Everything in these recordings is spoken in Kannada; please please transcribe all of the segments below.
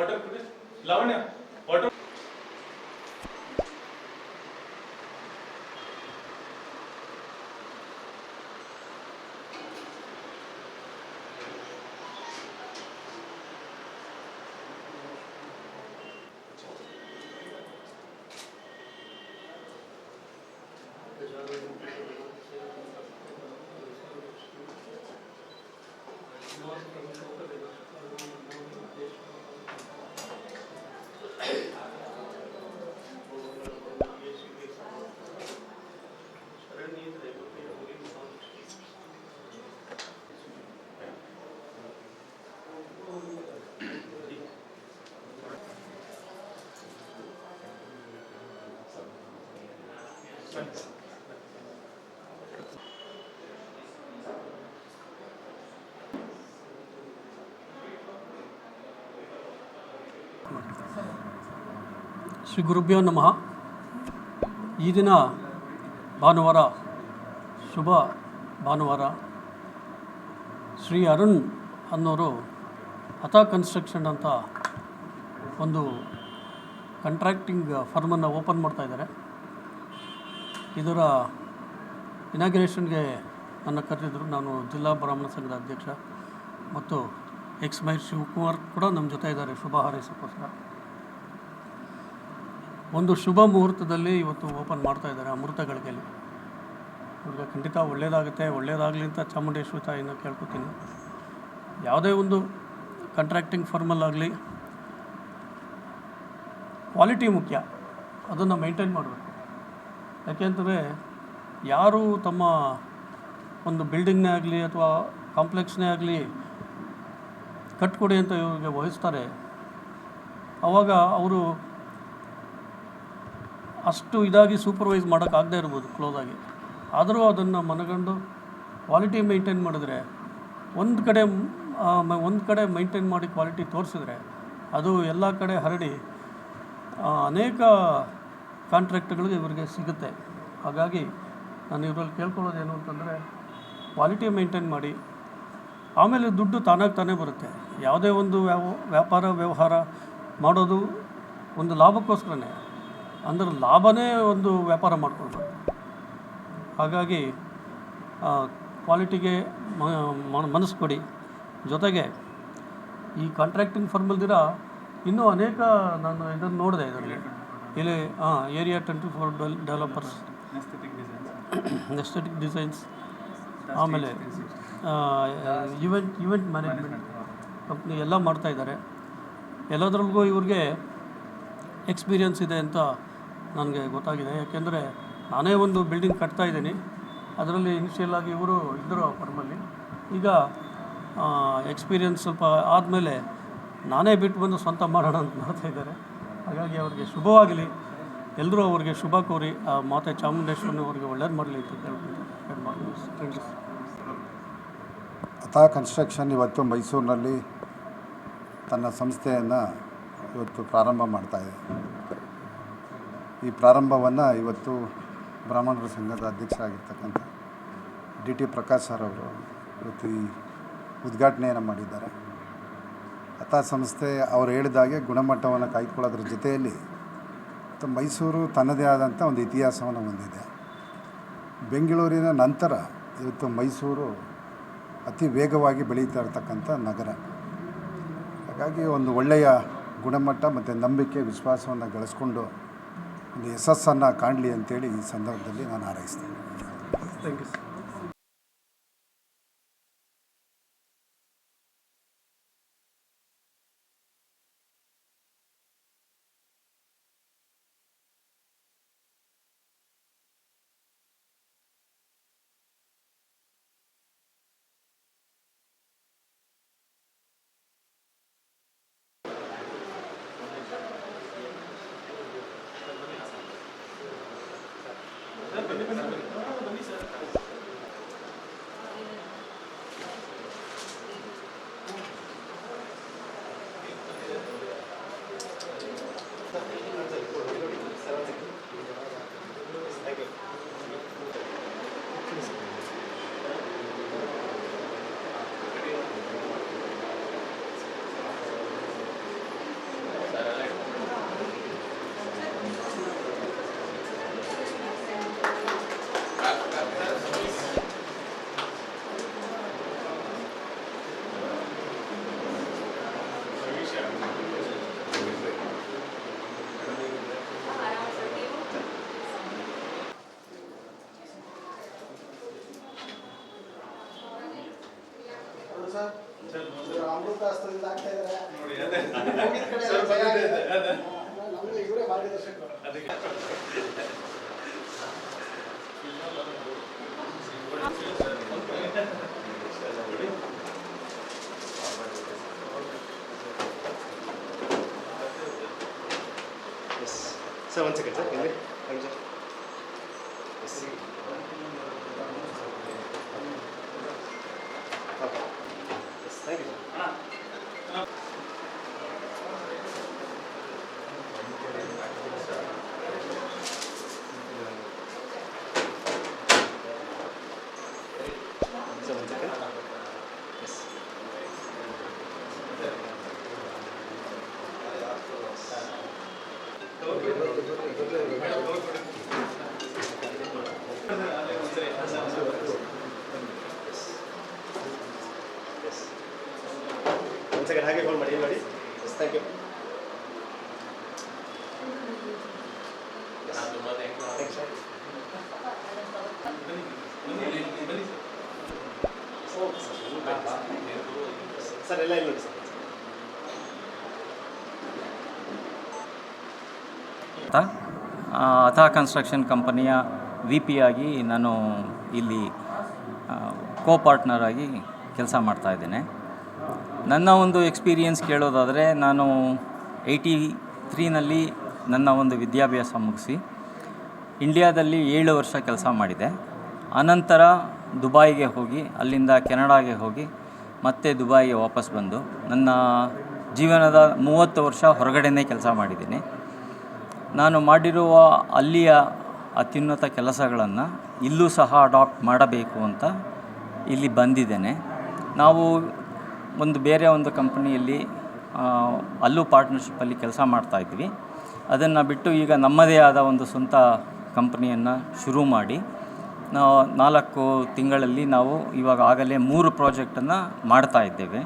water produced lavanya ಶ್ರೀ ಗುರುಭ್ಯೋ ನಮಃ. ಈ ದಿನ ಭಾನುವಾರ, ಶುಭ ಭಾನುವಾರ. ಶ್ರೀ ಅರುಣ್ ಅನ್ನೋರು ಹತಾ ಕನ್ಸ್ಟ್ರಕ್ಷನ್ ಅಂತ ಒಂದು ಕಾಂಟ್ರಾಕ್ಟಿಂಗ್ ಫರ್ಮನ್ನು ಓಪನ್ ಮಾಡ್ತಾ ಇದ್ದಾರೆ. ಇದರ ಇನಾಗ್ರೇಷನ್ಗೆ ನನ್ನ ಕರೆದಿದ್ದರು. ನಾನು ಜಿಲ್ಲಾ ಬ್ರಾಹ್ಮಣ ಸಂಘದ ಅಧ್ಯಕ್ಷ ಮತ್ತು ಎಕ್ಸ್ ಮೈ ಶಿವಕುಮಾರ್ ಕೂಡ ನಮ್ಮ ಜೊತೆ ಇದ್ದಾರೆ. ಶುಭ ಹಾರೈಸೋಕ್ಕೋಸ್ಕರ. ಒಂದು ಶುಭ ಮುಹೂರ್ತದಲ್ಲಿ ಇವತ್ತು ಓಪನ್ ಮಾಡ್ತಾ ಇದ್ದಾರೆ ಅಮೃತ ಗಳಿಗೆಯಲ್ಲಿ ಖಂಡಿತ ಒಳ್ಳೆಯದಾಗುತ್ತೆ ಒಳ್ಳೆಯದಾಗಲಿ ಅಂತ ಚಾಮುಂಡೇಶ್ವರಿ ತಾಯಿನ ಕೇಳ್ಕೊತೀನಿ. ಯಾವುದೇ ಒಂದು ಕಾಂಟ್ರಾಕ್ಟಿಂಗ್ ಆಗಲಿ ಕ್ವಾಲಿಟಿ ಮುಖ್ಯ. ಅದನ್ನು ಮೈಂಟೈನ್ ಮಾಡಬೇಕು. ಯಾಕೆಂದರೆ ಯಾರು ತಮ್ಮ ಒಂದು ಬಿಲ್ಡಿಂಗ್ನೇ ಆಗಲಿ ಅಥವಾ ಕಾಂಪ್ಲೆಕ್ಸ್ನೇ ಆಗಲಿ ಕಟ್ಕೊಡಿ ಅಂತ ಇವರಿಗೆ ವಹಿಸ್ತಾರೆ ಆವಾಗ ಅವರು ಅಷ್ಟು ಇದಾಗಿ ಸೂಪರ್ವೈಸ್ ಮಾಡೋಕ್ಕಾಗದೇ ಇರ್ಬೋದು ಕ್ಲೋಸಾಗಿ ಆದರೂ ಅದನ್ನು ಮನಗಂಡು ಕ್ವಾಲಿಟಿ ಮೈಂಟೈನ್ ಮಾಡಿದ್ರೆ, ಒಂದು ಕಡೆ ಒಂದು ಕಡೆ ಮೈಂಟೈನ್ ಮಾಡಿ ಕ್ವಾಲಿಟಿ ತೋರಿಸಿದ್ರೆ ಅದು ಎಲ್ಲ ಕಡೆ ಹರಡಿ ಅನೇಕ ಕಾಂಟ್ರಾಕ್ಟ್ಗಳಿಗೆ ಇವರಿಗೆ ಸಿಗುತ್ತೆ. ಹಾಗಾಗಿ ನಾನು ಇವರಲ್ಲಿ ಕೇಳ್ಕೊಳ್ಳೋದೇನು ಅಂತಂದರೆ, ಕ್ವಾಲಿಟಿ ಮೇಂಟೈನ್ ಮಾಡಿ, ಆಮೇಲೆ ದುಡ್ಡು ತಾನಾಗಿ ತಾನೇ ಬರುತ್ತೆ. ಯಾವುದೇ ಒಂದು ವ್ಯಾವ, ವ್ಯಾಪಾರ, ವ್ಯವಹಾರ ಮಾಡೋದು ಒಂದು ಲಾಭಕ್ಕೋಸ್ಕರನೇ. ಅಂದರೆ ಲಾಭನೇ ಒಂದು ವ್ಯಾಪಾರ ಮಾಡ್ಕೊಳ್ಬೇಕು. ಹಾಗಾಗಿ ಕ್ವಾಲಿಟಿಗೆ ಮನಸ್ಸು ಕೊಡಿ. ಜೊತೆಗೆ, ಈ ಕಾಂಟ್ರಾಕ್ಟಿಂಗ್ ಫರ್ಮಲ್ದಿರ ಇನ್ನೂ ಅನೇಕ ನಾನು ಇದನ್ನು ನೋಡಿದೆ ಇದರಲ್ಲಿ. ಇಲ್ಲಿ ಹಾಂ area twenty four Dell developers aesthetic designs ಆಮೇಲೆ ಇವೆಂಟ್ ಇವೆಂಟ್ ಮ್ಯಾನೇಜ್ಮೆಂಟ್ ಕಂಪ್ನಿ ಎಲ್ಲ ಮಾಡ್ತಾ ಇದ್ದಾರೆ. ಎಲ್ಲದರಲ್ಲಿಗೂ ಇವ್ರಿಗೆ ಎಕ್ಸ್ಪೀರಿಯನ್ಸ್ ಇದೆ ಅಂತ ನನಗೆ ಗೊತ್ತಾಗಿದೆ. ಯಾಕೆಂದರೆ ನಾನೇ ಒಂದು ಬಿಲ್ಡಿಂಗ್ ಕಟ್ತಾ ಇದ್ದೀನಿ. ಅದರಲ್ಲಿ ಇನಿಷಿಯಲ್ ಆಗಿ ಇವರು ಇದ್ದರು ಆ ಫರ್ಮಲ್ಲಿ ಈಗ ಎಕ್ಸ್ಪೀರಿಯನ್ಸ್ ಸ್ವಲ್ಪ ಆದಮೇಲೆ ನಾನೇ ಬಿಟ್ಟು ಬಂದು ಸ್ವಂತ ಮಾಡೋಣ ಅಂತ ಮಾಡ್ತಾ ಇದ್ದಾರೆ. ಹಾಗಾಗಿ ಅವ್ರಿಗೆ ಶುಭವಾಗಲಿ. ಎಲ್ಲರೂ ಅವ್ರಿಗೆ ಶುಭ ಕೋರಿ ಆ ಮಾತೆ ಚಾಮುಂಡೇಶ್ವರನ ಅವ್ರಿಗೆ ಒಳ್ಳೇದು ಮಾಡಲಿ ಅಂತ ಯು ಅತಾ ಕನ್ಸ್ಟ್ರಕ್ಷನ್ ಇವತ್ತು ಮೈಸೂರಿನಲ್ಲಿ ತನ್ನ ಸಂಸ್ಥೆಯನ್ನು ಇವತ್ತು ಪ್ರಾರಂಭ ಮಾಡ್ತಾ ಇದೆ. ಈ ಪ್ರಾರಂಭವನ್ನು ಇವತ್ತು ಬ್ರಾಹ್ಮಣರ ಸಂಘದ ಅಧ್ಯಕ್ಷರಾಗಿರ್ತಕ್ಕಂಥ ಡಿ ಟಿ ಪ್ರಕಾಶ್ ಸರ್ ಅವರು ಇವತ್ತು ಈ ಉದ್ಘಾಟನೆಯನ್ನು ಮಾಡಿದ್ದಾರೆ. ಅತಾ ಸಂಸ್ಥೆ ಅವರು ಹೇಳಿದಾಗೆ ಗುಣಮಟ್ಟವನ್ನು ಕಾಯ್ದುಕೊಳ್ಳೋದ್ರ ಜೊತೆಯಲ್ಲಿ ಮೈಸೂರು ತನ್ನದೇ ಆದಂಥ ಒಂದು ಇತಿಹಾಸವನ್ನು ಹೊಂದಿದೆ. ಬೆಂಗಳೂರಿನ ನಂತರ ಇವತ್ತು ಮೈಸೂರು ಅತಿ ವೇಗವಾಗಿ ಬೆಳೀತಾ ಇರತಕ್ಕಂಥ ನಗರ. ಹಾಗಾಗಿ ಒಂದು ಒಳ್ಳೆಯ ಗುಣಮಟ್ಟ ಮತ್ತು ನಂಬಿಕೆ, ವಿಶ್ವಾಸವನ್ನು ಗಳಿಸ್ಕೊಂಡು ಒಂದು ಯಶಸ್ಸನ್ನು ಕಾಣಲಿ ಅಂತೇಳಿ ಈ ಸಂದರ್ಭದಲ್ಲಿ ನಾನು ಹಾರೈಸ್ತೇನೆ. ಥ್ಯಾಂಕ್ ಯು ಇವರೇ ಮಾರ್ಗದರ್ಶಕರು ಸರ್ ಒಂದು ಸೆಕೆಂಡ್ ಸರ್ ಇಲ್ಲಿ sir yes okay yes thank you sir second ಹಾಗೆ ಕಾಲ್ ಮಾಡಿ ಮಾಡಿ. ಎಸ್ ಥ್ಯಾಂಕ್ ಯು ಸರ್ ಎಲ್ಲ ಇಲ್ಲ ಸರ್ ಅಂತ ಆ, ಅಥಾ ಕನ್ಸ್ಟ್ರಕ್ಷನ್ ಕಂಪನಿಯ ವಿ ಪಿ ಆಗಿ ನಾನು ಇಲ್ಲಿ ಕೋ ಪಾರ್ಟ್ನರ್ ಆಗಿ ಕೆಲಸ ಮಾಡ್ತಾಯಿದ್ದೇನೆ ನನ್ನ ಒಂದು ಎಕ್ಸ್ಪೀರಿಯನ್ಸ್ ಕೇಳೋದಾದರೆ, ನಾನು ಏಯ್ಟಿ ತ್ರೀನಲ್ಲಿ ನನ್ನ ಒಂದು ವಿದ್ಯಾಭ್ಯಾಸ ಮುಗಿಸಿ ಇಂಡಿಯಾದಲ್ಲಿ ಏಳು ವರ್ಷ ಕೆಲಸ ಮಾಡಿದೆ. ಅನಂತರ ದುಬಾಯಿಗೆ ಹೋಗಿ, ಅಲ್ಲಿಂದ ಕೆನಡಾಗೆ ಹೋಗಿ, ಮತ್ತೆ ದುಬಾಯಿಗೆ ವಾಪಸ್ ಬಂದು, ನನ್ನ ಜೀವನದ ಮೂವತ್ತು ವರ್ಷ ಹೊರಗಡೆನೇ ಕೆಲಸ ಮಾಡಿದ್ದೀನಿ. ನಾನು ಮಾಡಿರುವ ಅಲ್ಲಿಯ ಅತ್ಯುನ್ನತ ಕೆಲಸಗಳನ್ನು ಇಲ್ಲೂ ಸಹ ಅಡಾಪ್ಟ್ ಮಾಡಬೇಕು ಅಂತ ಇಲ್ಲಿ ಬಂದಿದ್ದೇನೆ. ನಾವು ಒಂದು ಬೇರೆ ಒಂದು ಕಂಪನಿಯಲ್ಲಿ ಅಲ್ಲೂ ಪಾರ್ಟ್ನರ್ಶಿಪ್ಪಲ್ಲಿ ಕೆಲಸ ಮಾಡ್ತಾಯಿದ್ವಿ ಅದನ್ನು ಬಿಟ್ಟು ಈಗ ನಮ್ಮದೇ ಆದ ಒಂದು ಸ್ವಂತ ಕಂಪ್ನಿಯನ್ನು ಶುರು ಮಾಡಿ ನಾವು ನಾಲ್ಕು ತಿಂಗಳಲ್ಲಿ ನಾವು ಇವಾಗ ಆಗಲೇ ಮೂರು ಪ್ರಾಜೆಕ್ಟನ್ನು ಮಾಡ್ತಾ ಇದ್ದೇವೆ.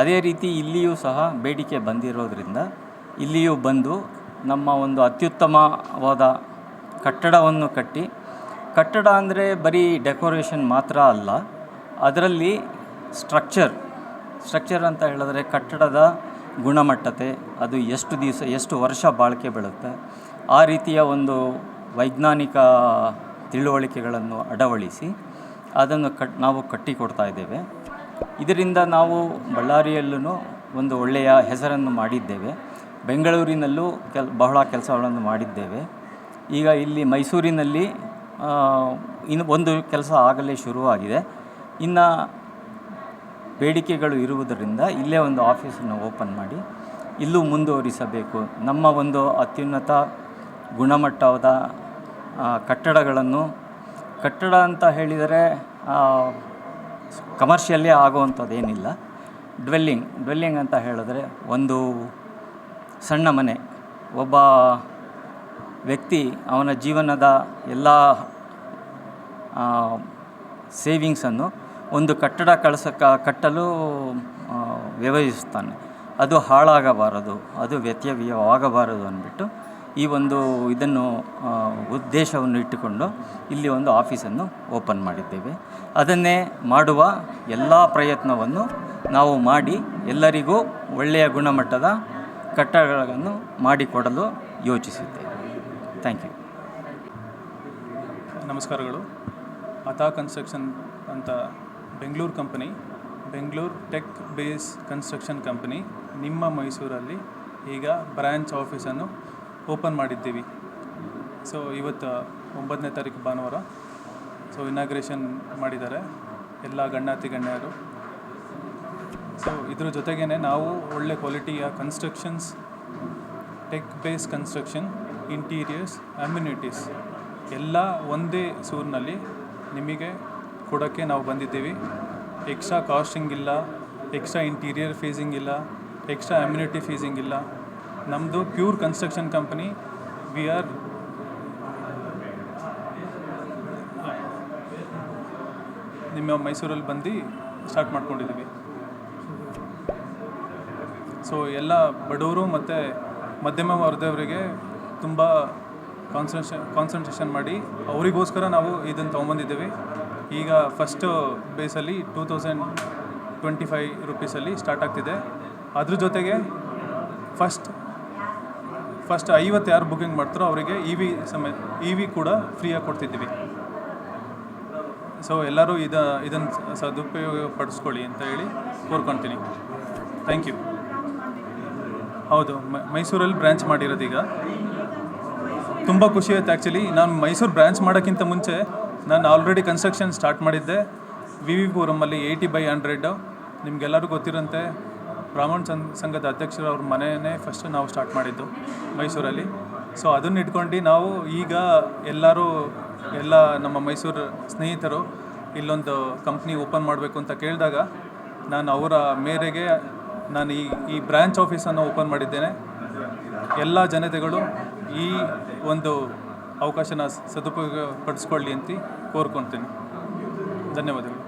ಅದೇ ರೀತಿ ಇಲ್ಲಿಯೂ ಸಹ ಬೇಡಿಕೆ ಬಂದಿರೋದರಿಂದ ಇಲ್ಲಿಯೂ ಬಂದು ನಮ್ಮ ಒಂದು ಅತ್ಯುತ್ತಮವಾದ ಕಟ್ಟಡವನ್ನು ಕಟ್ಟಿ, ಕಟ್ಟಡ ಅಂದರೆ ಬರೀ ಡೆಕೋರೇಷನ್ ಮಾತ್ರ ಅಲ್ಲ, ಅದರಲ್ಲಿ ಸ್ಟ್ರಕ್ಚರ್ ಸ್ಟ್ರಕ್ಚರ್ ಅಂತ ಹೇಳಿದ್ರೆ ಕಟ್ಟಡದ ಗುಣಮಟ್ಟತೆ, ಅದು ಎಷ್ಟು ದಿವಸ, ಎಷ್ಟು ವರ್ಷ ಬಾಳಿಕೆ ಬೀಳುತ್ತೆ, ಆ ರೀತಿಯ ಒಂದು ವೈಜ್ಞಾನಿಕ ತಿಳುವಳಿಕೆಗಳನ್ನು ಅಡವಳಿಸಿ ಅದನ್ನು ಕಟ್, ನಾವು ಕಟ್ಟಿಕೊಡ್ತಾ ಇದ್ದೇವೆ. ಇದರಿಂದ ನಾವು ಬಳ್ಳಾರಿಯಲ್ಲೂ ಒಂದು ಒಳ್ಳೆಯ ಹೆಸರನ್ನು ಮಾಡಿದ್ದೇವೆ. ಬೆಂಗಳೂರಿನಲ್ಲೂ ಕೆಲ, ಬಹಳ ಕೆಲಸಗಳನ್ನು ಮಾಡಿದ್ದೇವೆ. ಈಗ ಇಲ್ಲಿ ಮೈಸೂರಿನಲ್ಲಿ ಇನ್ನು ಒಂದು ಕೆಲಸ ಆಗಲೇ ಶುರುವಾಗಿದೆ. ಇನ್ನು ಬೇಡಿಕೆಗಳು ಇರುವುದರಿಂದ ಇಲ್ಲೇ ಒಂದು ಆಫೀಸನ್ನು ಓಪನ್ ಮಾಡಿ, ಇಲ್ಲೂ ಮುಂದುವರಿಸಬೇಕು. ನಮ್ಮ ಒಂದು ಅತ್ಯುನ್ನತ ಗುಣಮಟ್ಟದ ಕಟ್ಟಡಗಳನ್ನು, ಕಟ್ಟಡ ಅಂತ ಹೇಳಿದರೆ ಕಮರ್ಷಿಯಲ್ಲೇ ಆಗುವಂಥದ್ದೇನಿಲ್ಲ. ಡ್ವೆಲ್ಲಿಂಗ್ ಡ್ವೆಲ್ಲಿಂಗ್ ಅಂತ ಹೇಳಿದ್ರೆ ಒಂದು ಸಣ್ಣ ಮನೆ. ಒಬ್ಬ ವ್ಯಕ್ತಿ ಅವನ ಜೀವನದ ಎಲ್ಲ ಸೇವಿಂಗ್ಸನ್ನು ಒಂದು ಕಟ್ಟಡ ಕಳಿಸಕ ಕಟ್ಟಲು ವ್ಯವಹರಿಸ್ತಾನೆ ಅದು ಹಾಳಾಗಬಾರದು, ಅದು ವ್ಯತ್ಯವ್ಯವಾಗಬಾರದು ಅಂದ್ಬಿಟ್ಟು ಈ ಒಂದು ಇದನ್ನು ಉದ್ದೇಶವನ್ನು ಇಟ್ಟುಕೊಂಡು ಇಲ್ಲಿ ಒಂದು ಆಫೀಸನ್ನು ಓಪನ್ ಮಾಡಿದ್ದೇವೆ. ಅದನ್ನೇ ಮಾಡುವ ಎಲ್ಲ ಪ್ರಯತ್ನವನ್ನು ನಾವು ಮಾಡಿ ಎಲ್ಲರಿಗೂ ಒಳ್ಳೆಯ ಗುಣಮಟ್ಟದ ಕಟ್ಟಡಗಳನ್ನು ಮಾಡಿಕೊಡಲು ಯೋಚಿಸಿದ್ದೆ ಥ್ಯಾಂಕ್ ಯು ನಮಸ್ಕಾರಗಳು. ಅಥಾ ಕನ್ಸ್ಟ್ರಕ್ಷನ್ ಅಂತ Bengaluru company, Bengaluru tech base construction company, ನಿಮ್ಮ ಮೈಸೂರಲ್ಲಿ ಈಗ ಬ್ರ್ಯಾಂಚ್ ಆಫೀಸನ್ನು ಓಪನ್ ಮಾಡಿದ್ದೀವಿ. ಸೊ ಇವತ್ತು ಒಂಬತ್ತನೇ ತಾರೀಕು ಭಾನುವಾರ. ಸೊ ಇನಾಗ್ರೇಷನ್ ಮಾಡಿದ್ದಾರೆ. ಎಲ್ಲ ಗಣ್ಯಾತಿ ಗಣ್ಯರು. ಸೊ ಇದ್ರ ಜೊತೆಗೇ ನಾವು ಒಳ್ಳೆ ಕ್ವಾಲಿಟಿಯ constructions tech base construction interiors amenities ಎಲ್ಲ ಒಂದೇ ಸೂರಿನಲ್ಲಿ ನಿಮಗೆ ಕೊಡೋಕ್ಕೆ ನಾವು ಬಂದಿದ್ದೀವಿ. ಎಕ್ಸ್ಟ್ರಾ ಕಾಸ್ಟಿಂಗ್ ಇಲ್ಲ ಎಕ್ಸ್ಟ್ರಾ ಇಂಟೀರಿಯರ್ ಫೀಸಿಂಗ್ ಇಲ್ಲ ಎಕ್ಸ್ಟ್ರಾ ಅಮ್ಯುನಿಟಿ ಫೀಸಿಂಗ್ ಇಲ್ಲ. ನಮ್ಮದು pure construction company we are ನಿಮ್ಮ ಮೈಸೂರಲ್ಲಿ ಬಂದು ಸ್ಟಾರ್ಟ್ ಮಾಡ್ಕೊಂಡಿದ್ದೀವಿ. ಸೊ ಎಲ್ಲ ಬಡವರು ಮತ್ತು ಮಧ್ಯಮ ವರ್ಗದವರಿಗೆ ತುಂಬ ಕಾನ್ಸನ್ಟ್ರೇಷನ್ ಕಾನ್ಸಂಟ್ರೇಷನ್ ಮಾಡಿ ಅವರಿಗೋಸ್ಕರ ನಾವು ಇದನ್ನು ತೊಗೊಂಬಂದಿದ್ದೀವಿ. ಈಗ ಫಸ್ಟು ಬೇಸಲ್ಲಿ ಟೂ ತೌಸಂಡ್ ಟ್ವೆಂಟಿ ಫೈವ್ ರುಪೀಸಲ್ಲಿ ಸ್ಟಾರ್ಟ್ ಆಗ್ತಿದೆ. ಅದ್ರ ಜೊತೆಗೆ ಫಸ್ಟ್ ಫಸ್ಟ್ ಐವತ್ತು ಯಾರು ಬುಕಿಂಗ್ ಮಾಡ್ತಾರೋ ಅವರಿಗೆ ಇ ವಿ ಸಮೇತ ಇ ವಿ ಕೂಡ ಫ್ರೀಯಾಗಿ ಕೊಡ್ತಿದ್ದೀವಿ. ಸೊ ಎಲ್ಲರೂ ಇದ, ಇದನ್ನು ಸದುಪಯೋಗ ಪಡಿಸ್ಕೊಳ್ಳಿ ಅಂತ ಹೇಳಿ ಕೋರ್ಕೊತೀನಿ. ಥ್ಯಾಂಕ್ ಯು ಹೌದು ಮೈಸೂರಲ್ಲಿ ಬ್ರ್ಯಾಂಚ್ ಮಾಡಿರೋದು ಈಗ. ತುಂಬ ಖುಷಿ ಆಯ್ತು ಆ್ಯಕ್ಚುಲಿ ನಾನು ಮೈಸೂರು ಬ್ರ್ಯಾಂಚ್ ಮಾಡೋಕ್ಕಿಂತ ಮುಂಚೆ ನಾನು ಆಲ್ರೆಡಿ ಕನ್ಸ್ಟ್ರಕ್ಷನ್ ಸ್ಟಾರ್ಟ್ ಮಾಡಿದ್ದೆ. ವಿ ವಿ ಪುರಮಲ್ಲಿ ಏಯ್ಟಿ ಬೈ ಹಂಡ್ರೆಡ್ ನಿಮಗೆಲ್ಲರಿಗೂ ಗೊತ್ತಿರೋಂತೆ ಬ್ರಾಹ್ಮಣ ಸಂಘ ಸಂಘದ ಅಧ್ಯಕ್ಷರು ಅವ್ರ ಮನೆಯೇ ಫಸ್ಟ್ ನಾವು ಸ್ಟಾರ್ಟ್ ಮಾಡಿದ್ದು ಮೈಸೂರಲ್ಲಿ. ಸೊ ಅದನ್ನ ಇಟ್ಕೊಂಡು ನಾವು ಈಗ ಎಲ್ಲರೂ, ಎಲ್ಲ ನಮ್ಮ ಮೈಸೂರು ಸ್ನೇಹಿತರು ಇಲ್ಲೊಂದು ಕಂಪ್ನಿ ಓಪನ್ ಮಾಡಬೇಕು ಅಂತ ಕೇಳಿದಾಗ ನಾನು ಅವರ ಮೇರೆಗೆ ನಾನು ಈ ಈ ಬ್ರ್ಯಾಂಚ್ ಆಫೀಸನ್ನು ಓಪನ್ ಮಾಡಿದ್ದೇನೆ. ಎಲ್ಲ ಜನತೆಗಳು ಈ ಒಂದು ಅವಕಾಶನ ಸದುಪಯೋಗ ಪಡಿಸ್ಕೊಳ್ಳಿ ಅಂತ ಕೋರ್ಕೊತೀನಿ. ಧನ್ಯವಾದಗಳು.